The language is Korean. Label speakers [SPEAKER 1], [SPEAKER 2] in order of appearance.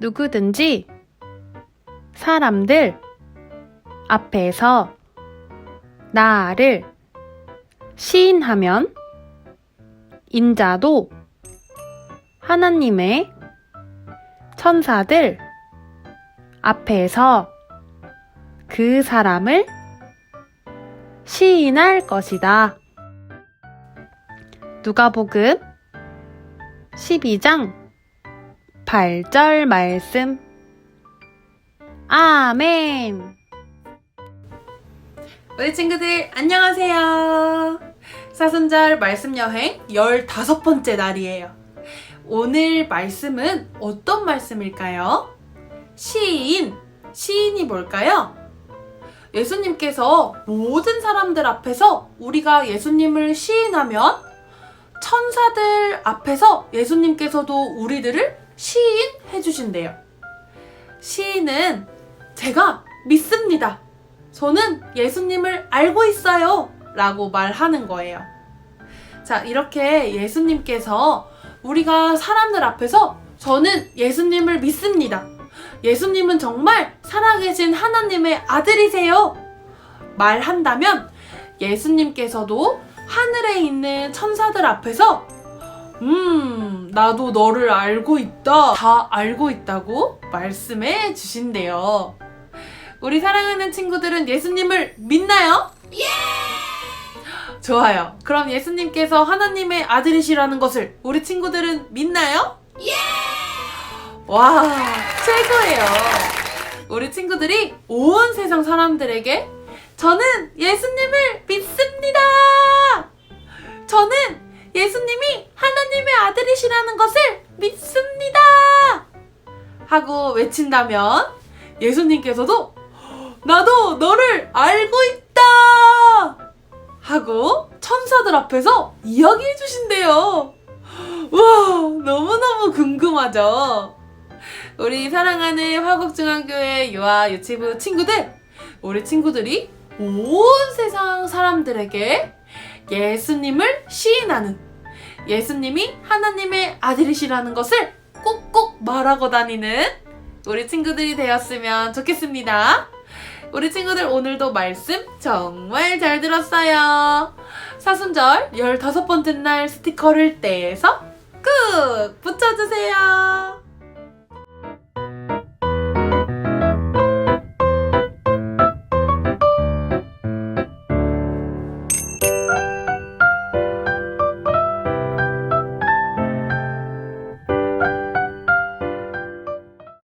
[SPEAKER 1] 누구든지 사람들 앞에서 나를 시인하면 인자도 하나님의 천사들 앞에서 그 사람을 시인할 것이다. 누가복음 12장 8절 말씀 아멘 우리 친구들 안녕하세요. 사순절 말씀 여행 15번째 날이에요. 오늘 말씀은 어떤 말씀일까요? 시인. 시인이 뭘까요? 예수님께서 모든 사람들 앞에서 우리가 예수님을 시인하면 천사들 앞에서 예수님께서도 우리들을 시인 해 주신대요. 시인은 제가 믿습니다. 저는 예수님을 알고 있어요. 라고 말하는 거예요. 자, 이렇게 예수님께서 우리가 사람들 앞에서 저는 예수님을 믿습니다. 예수님은 정말 살아계신 하나님의 아들이세요. 말한다면 예수님께서도 하늘에 있는 천사들 앞에서 음, 나도 너를 알고 있다. 다 알고 있다고 말씀해 주신대요. 우리 사랑하는 친구들은 예수님을 믿나요? 예! 좋아요. 그럼 예수님께서 하나님의 아들이시라는 것을 우리 친구들은 믿나요? 예! 와, 최고예요. 우리 친구들이 온 세상 사람들에게 저는 예수님을 믿 하고 외친다면 예수님께서도 나도 너를 알고 있다. 하고 천사들 앞에서 이야기해 주신대요. 와, 너무너무 궁금하죠? 우리 사랑하는 화곡중앙교회 유아 유치부 친구들, 우리 친구들이 온 세상 사람들에게 예수님을 시인하는 예수님이 하나님의 아들이시라는 것을 꼭꼭 말하고 다니는 우리 친구들이 되었으면 좋겠습니다. 우리 친구들 오늘도 말씀 정말 잘 들었어요. 사순절 15번째 날 스티커를 떼서 꾹 붙여주세요.